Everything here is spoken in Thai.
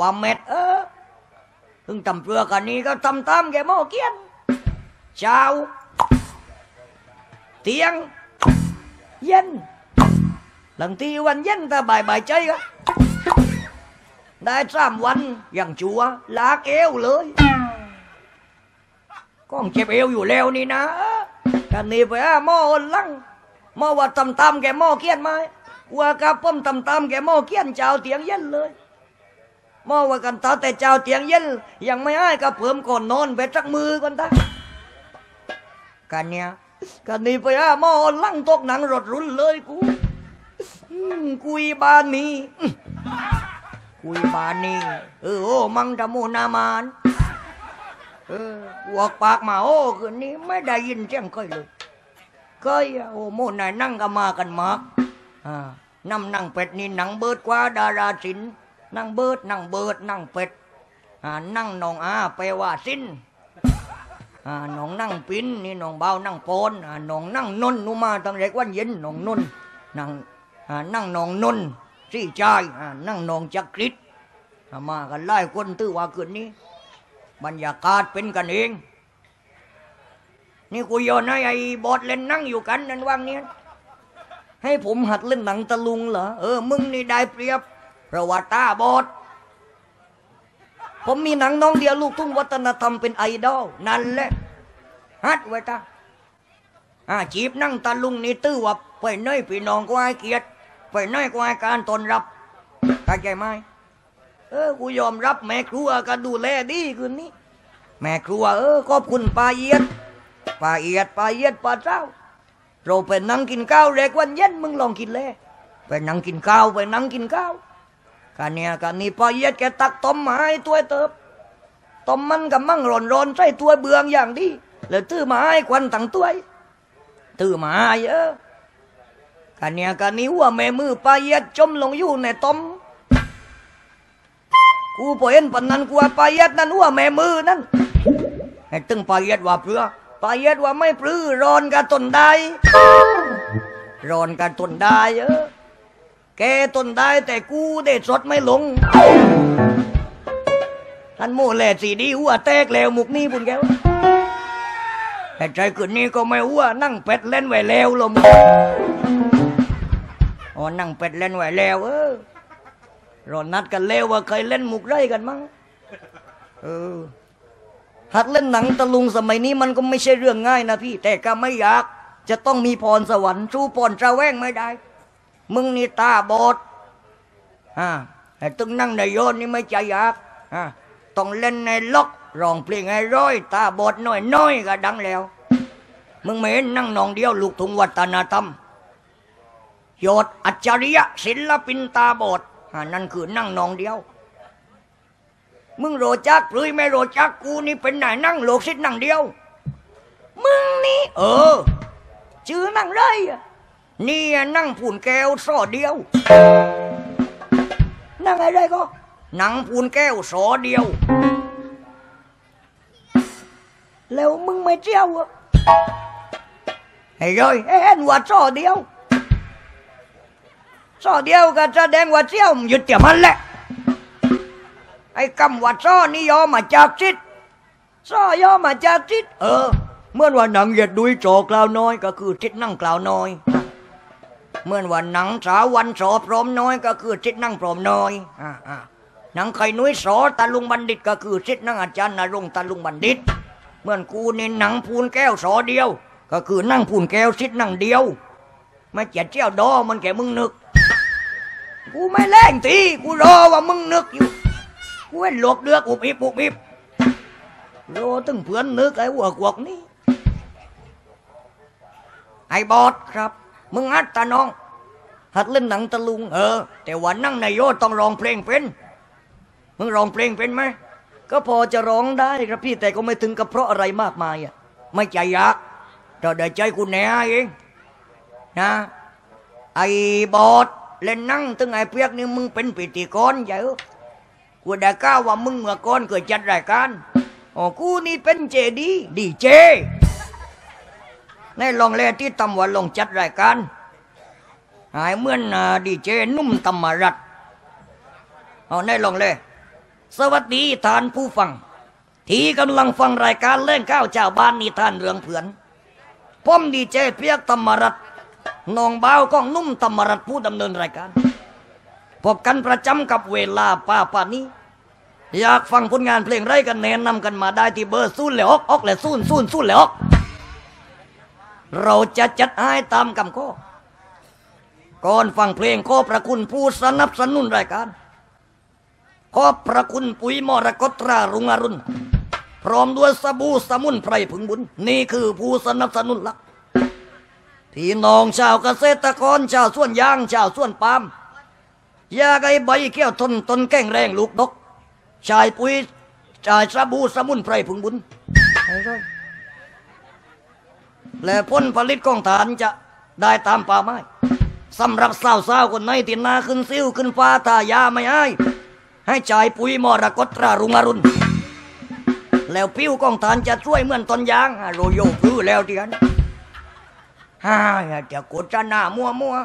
ว่าเม็ดเออถึงตำเปลือกันนี้ก็ตำตามแกหม้อเกี้ยนเช้าเตียง เย็น หลังทีวันเย็นแต่บ่ายบ่ายใจก็ได้สามวันอย่างชัวร์ลากเอวเลยก้องเจ็บเอวอยู่แล้วนี่นะกันนี่ไปอะหม้ออนลังหม้อว่าตำตามแกหม้อเกี้ยนไหมว่ากับป้อมตำตามแกหม้อเกี้ยนเจ้าเตียงเย็นเลย ม้อว่ากันตาแต่เจ้าเตียงเย็นยังไม่ให้กับเพิ่มก่อนนอนไปจักมือก่อนตากันเนี่ยกันนี่ไปอะหม้อลั่งตกหนังรถรุนเลยกูกุยบานนี่อืมกุยบานนี่เออโอ้มังตะมูนามานเออหวกปากมาโอ้คืนนี้ไม่ได้ยินเสียงเคยเลยเคยอะโอ้โมนายนั่งกันมากันมากอ่านำนั่งเป็ดนี่หนังเบิดกว่าดาราศิลป์ นั่งเบิดนั่งเบิดนั่งเป็ดนั่งนองอาแปลว่าสิ้นอ่าน้องนั่งปิ้นนี่น้องเบานั่งโปนอ่าน้องนั่งนนนูมาตั้งเล็กวันเย็นน้องนนนั่งนั่งน้องนนสี่ชายนั่งน้องจักริดมากันไล่คนตื้อว่าคืนนี้ บรรยากาศเป็นกันเอง นี่กูโยนให้ไอ้บอดเล่นนั่งอยู่กันนั่นว่างเนี้ยให้ผมหัดเล่นหนังตะลุงเหรอเออมึงนี่ได้เปรียบ เพราะว่าตาบอด ผมมีหนังน้องเดียวลูกทุ่งวัฒนธรรมเป็นไอดอลนั่นแหละฮัดไว้ตาอาจีบนั่งตาลุงนี่ตื้อว่าไปเนยพี่น้องก็ให้เกียรติไปเนยก็ให้การตนรับเข้าใจไหมเออกูยอมรับแม่ครัวก็ดูแลดีคืนนี้ แม่ครัวเออขอบคุณป้าเอียดป้าเอียดป้าเอียดป้าเจ้า เราไปนั่งกินข้าวเล็กวันเย็นมึงลองกินเลยไปนั่งกินข้าวไปนั่งกินข้าว กันเนี่ยกันนี่พอเย็ดแกตักต้มไม้ตัวเติบต้มมันกับมั่งร้อนร้อนใส่ตัวเบืองอย่างดีแล้วตื้อไม้ควันตั้งตัวตื้อไม้เออกันเนี่ยกันนี่หัวแม่มือปลาเย็ดจมลงอยู่ในต้มกูพอเห็นปันนั้นกูว่าปลาเย็ดนั่นหัวแม่มือนั่นให้ตึงปลาเย็ดว่าเพื่อปลาเย็ดว่าไม่ปลื้อร้อนกับต้นได้ร้อนกับต้นได้เออ แกต้นได้แต่กูได้สดไม่ลงท่านโม่แหล่สีดีหัวแตกแล้วมุกนี้บุญแก้วแต่ใจคืนนี้ก็ไม่หัวนั่งเป็ดเล่นไหวแล้วลมงอ๋อนั่งเป็ดเล่นไหวแล้วเออรอนัดกันแล้วว่าเคยเล่นมุกไรกันมั้งเออหัดเล่นหนังตะลุงสมัยนี้มันก็ไม่ใช่เรื่องง่ายนะพี่ แต่ก็ไม่อยาก จะต้องมีพรสวรรค์สู้พรจะแว่งไม่ได้ มึงนี่ตาบอดอ่าไอ้ตึงนั่งในโยนนี่ไม่ใจอยากอ่าต้องเล่นในล็อกร้องเพลงให้ร้อย ตาบอดน้อยน้อยๆก็ดังแล้ว มึงไม่เห็นนั่งนองเดียวลูกทุ่งวัฒนธรรมโยดอัจฉริยะศิลปินตาบอดอ่านั่นคือนั่งนองเดียว มึงโรจักหรือไม่โรจักกูนี่เป็นไหนนั่งโลกสิทธิ์นั่งเดียว มึงนี่ เออ ชื่อนั่งไรอะ นี่นั่งผูนแก้วซอเดียว นั่งอะไรก็ นั่งผูนแก้วซอเดียว แล้วมึงไม่เจียวอะไอ้ย่อยเห็นว่าซอเดียวซอเดียวก็จะแดงว่าเจียวหยุดเดี๋ยมันแหละ ไอ้คำว่าซอนี่ย่อมาจากจิตซอย่อมาจากจิต เออ เมื่อว่าหนังเหยียดดุยโจกล่าวน้อย ก็คือจิตนั่งกล่าวน้อย เมื่อวันหนังสาววันโสพรหมน้อย ก็คือสิทธินั่งพรหมน้อยอ่าอ่าหนังไข่นุ้ยโสตะลุงบัณฑิตก็คือสิทธินั่งอาจารย์นรงตะลุงบัณฑิต เหมือนกูนี่หนังพูนแก้วโสเดียว ก็คือนั่งพูนแก้วสิทธินั่งเดียวไม่เจ็ดเจ้าดอมันแกมึงนึก กูไม่แรงทีกูรอว่ามึงนึกอยู่กูเห็นหลอกเดือกอุบอิบอุบอิบรอตึงเพื่อนนึกไอ้หัวกวกนี่ไอ้บอสครับ มึงฮัดตาน้อง หัดเล่นหนังตะลุง เออ แต่วันนั่งในโยต้องร้องเพลงเป็น มึงร้องเพลงเป็นไหม ก็พอจะร้องได้ครับพี่แต่ก็ไม่ถึงกับเพราะอะไรมากมายอะ ไม่ใจยากเราได้ใจกูแหน่เองนะ ไอ้บอสเล่นนั่งตึงไอ้เปียกนี่มึงเป็นพิธีกรใช่เหรอกูได้ก้าวว่ามึงเมื่อก่อนเคยจัดรายการอ๋อกูนี่เป็นเจดี ดีเจ ในลองแลที่ตำวันลงจัดรายการ หายเหมือนดีเจนุ่มตำมารัดเอาในลองเลสวัสดีท่านผู้ฟัง ที่กำลังฟังรายการเล่นข้าวเจ้าบ้านนิทานเรื่องเผือนผมดีเจเปียกธรรมรัตน์น้องบ่าวก้องนุ่มธรรมรัตน์ผู้ดำเนินรายการพบกันประจำกับเวลาป้าป่านี้ อยากฟังผลงานเพลงไรกันแนะนำกันมาได้ที่เบอร์ศูนย์และออกออกและศูนย์ศูนย์ศูนย์และออก เราจะจัดให้ตามคำข้อก่อนฟังเพลงขอพระคุณผู้สนับสนุนรายการ ขอพระคุณปุ๋ยมรกตตรารุงอรุณ พร้อมด้วยสบู่สมุนไพรผึ่งบุญ นี่คือผู้สนับสนุนหลักพี่น้องชาวเกษตรกรชาวสวนยางชาวสวนปาล์มยาไกให้ใบเกี้ยวทนตนแก่งแรงลูกดกชายปุ๋ยชายสบู่สมุนไพรผึ่งบุญ และพ้นผลิตของฐานจะได้ตามป่าไม้สำหรับสาวๆคนไหนที่นาขึ้นซิ้วขึ้นฟ้าทายาไม่ให้ให้จ่ายปุ๋ยมรกตตรารุงอรุณ แล้วผิวของฐานจะช่วยเหมือนต้นยางโรโยพื้แล้วเดียนฮ่าจะกดจะหน้ามัวมัว